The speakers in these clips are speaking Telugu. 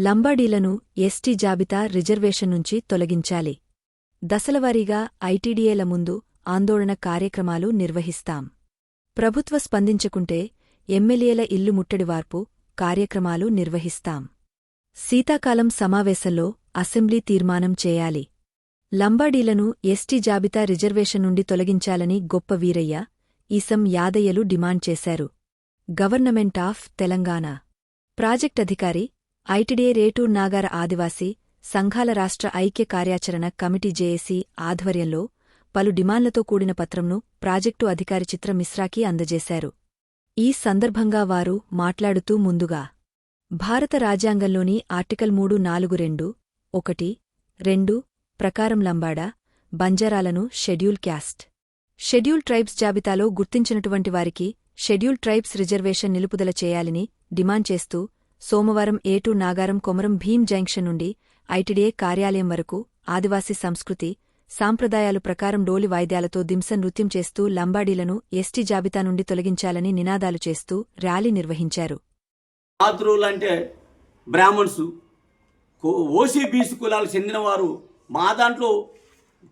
లంబాడీలను ఎస్టీ జాబితా రిజర్వేషన్ నుంచి తొలగించాలి. దశలవారీగా ఐటీడీఏల ముందు ఆందోళన కార్యక్రమాలు నిర్వహిస్తాం. ప్రభుత్వ స్పందించకుంటే ఎమ్మెల్యేల ఇల్లు ముట్టడివార్పు కార్యక్రమాలు నిర్వహిస్తాం. శీతాకాలం సమావేశంలో అసెంబ్లీ తీర్మానం చేయాలి. లంబాడీలను ఎస్టీ జాబితా రిజర్వేషన్ నుండి తొలగించాలని గొప్ప వీరయ్య ఈసం యాదయ్యలు డిమాండ్ చేశారు. Government of Telangana. ప్రాజెక్ట్ అధికారి ఐటిడిఏ రేటూ నాగార ఆదివాసీ సంఘాల రాష్ట్ర ఐక్య కార్యాచరణ కమిటీ జేఏసీ ఆధ్వర్యంలో పలు డిమాండ్లతో కూడిన పత్రంను ప్రాజెక్టు అధికారి చిత్ర మిశ్రాకి అందజేశారు. ఈ సందర్భంగా వారు మాట్లాడుతూ ముందుగా భారత రాజ్యాంగంలోని ఆర్టికల్ మూడు నాలుగు రెండు ఒకటి రెండు ప్రకారం లంబాడా బంజారాలను షెడ్యూల్ క్యాస్ట్ షెడ్యూల్ ట్రైబ్స్ జాబితాలో గుర్తించినటువంటి వారికి షెడ్యూల్ ట్రైబ్స్ రిజర్వేషన్ నిలుపుదల చేయాలని డిమాండ్ చేస్తూ సోమవారం ఏటూ నాగారం కొమరం భీం జంక్షన్ నుండి ఐటిడిఏ కార్యాలయం వరకు ఆదివాసీ సంస్కృతి సాంప్రదాయాలు ప్రకారం డోలి వాయిద్యాలతో దింస నృత్యం చేస్తూ లంబాడీలను ఎస్టీ జాబితా నుండి తొలగించాలని నినాదాలు చేస్తూ ర్యాలీ నిర్వహించారు. మాతృలు అంటే బ్రాహ్మణ్స్ ఓసీ కులాలకు చెందినవారు మా దాంట్లో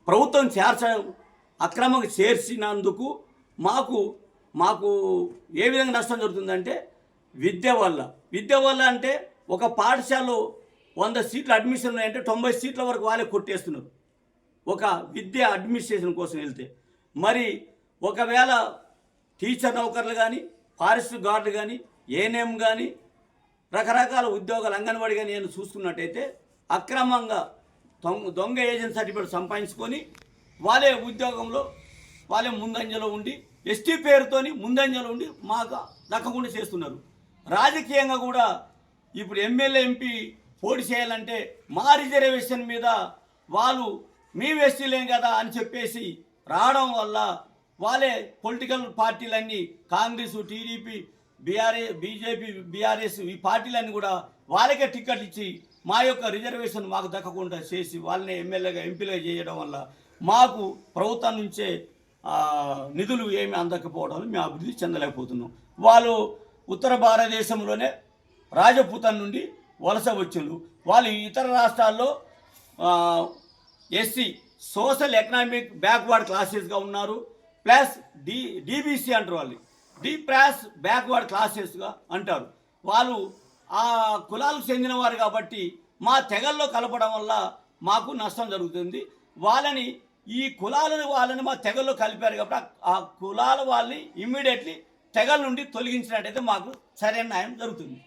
ప్రభుత్వం చేర్చ అక్రమంగా చేర్చినందుకు మాకు మాకు ఏ విధంగా నష్టం జరుగుతుందంటే విద్య వల్ల. విద్య వల్ల అంటే ఒక పాఠశాలలో వంద సీట్లు అడ్మిషన్ ఉన్నాయంటే తొంభై సీట్ల వరకు వాళ్ళే కొట్టేస్తున్నారు. ఒక విద్య అడ్మినిస్ట్రేషన్ కోసం వెళ్తే. మరి ఒకవేళ టీచర్ నౌకర్లు కానీ ఫారెస్ట్ గార్డులు కానీ ఏఎన్ఎం కానీ రకరకాల ఉద్యోగాలు అంగన్వాడీ కానీ నేను చూసుకున్నట్టయితే అక్రమంగా దొంగ దొంగ ఏజెంట్ సర్టిఫికేట్ సంపాదించుకొని వాళ్ళే ఉద్యోగంలో వాళ్ళే ముందంజలో ఉండి ఎస్టీ పేరుతోని ముందంజలో ఉండి మాకు దక్కకుండా చేస్తున్నారు. రాజకీయంగా కూడా ఇప్పుడు ఎమ్మెల్యే ఎంపీ పోటీ చేయాలంటే మా రిజర్వేషన్ మీద వాళ్ళు మీ ఎస్టీలేం కదా అని చెప్పేసి రావడం వల్ల వాళ్ళే పొలిటికల్ పార్టీలన్నీ Congress TDP BRA BJP BRS ఈ పార్టీలన్నీ కూడా వాళ్ళకే టికెట్ ఇచ్చి మా యొక్క రిజర్వేషన్ మాకు దక్కకుండా చేసి వాళ్ళని ఎమ్మెల్యేగా ఎంపీలుగా చేయడం వల్ల మాకు ప్రభుత్వం నుంచే నిధులు ఏమి అందకపోవడం మేము అభివృద్ధి చెందలేకపోతున్నాం. వాళ్ళు ఉత్తర భారతదేశంలోనే రాజపుతం నుండి వలస వచ్చిండ్రు. వాళ్ళు ఇతర రాష్ట్రాల్లో ఎస్సీ సోషల్ ఎకనామిక్ బ్యాక్వర్డ్ క్లాసెస్గా ఉన్నారు. ప్లస్ డి డిబిసి అంటారు వాళ్ళు. డి ప్లస్ బ్యాక్వర్డ్ క్లాసెస్గా అంటారు. వాళ్ళు ఆ కులాలకు చెందినవారు కాబట్టి మా తెగల్లో కలపడం వల్ల మాకు నష్టం జరుగుతుంది. వాళ్ళని ఈ కులాలను వాళ్ళని మా తెగల్లో కలిపారు కాబట్టి ఆ కులాల వాళ్ళని ఇమ్మీడియట్లీ తెగల నుండి తొలగించినట్టయితే మాకు సరైన న్యాయం జరుగుతుంది.